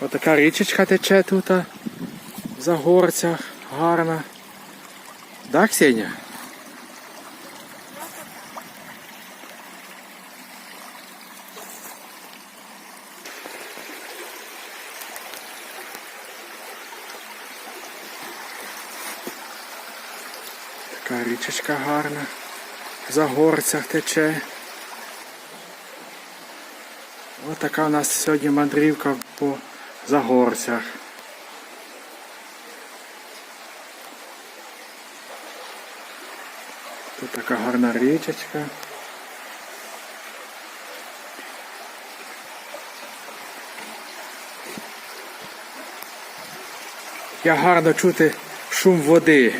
Отака річечка тече тут в Загорцях, гарна. Да, Ксенія? Така річечка гарна. В Загорцях тече. Ось така у нас сьогодні мандрівка по Загорцях. Тут така гарна річечка. Як гарно чути шум води.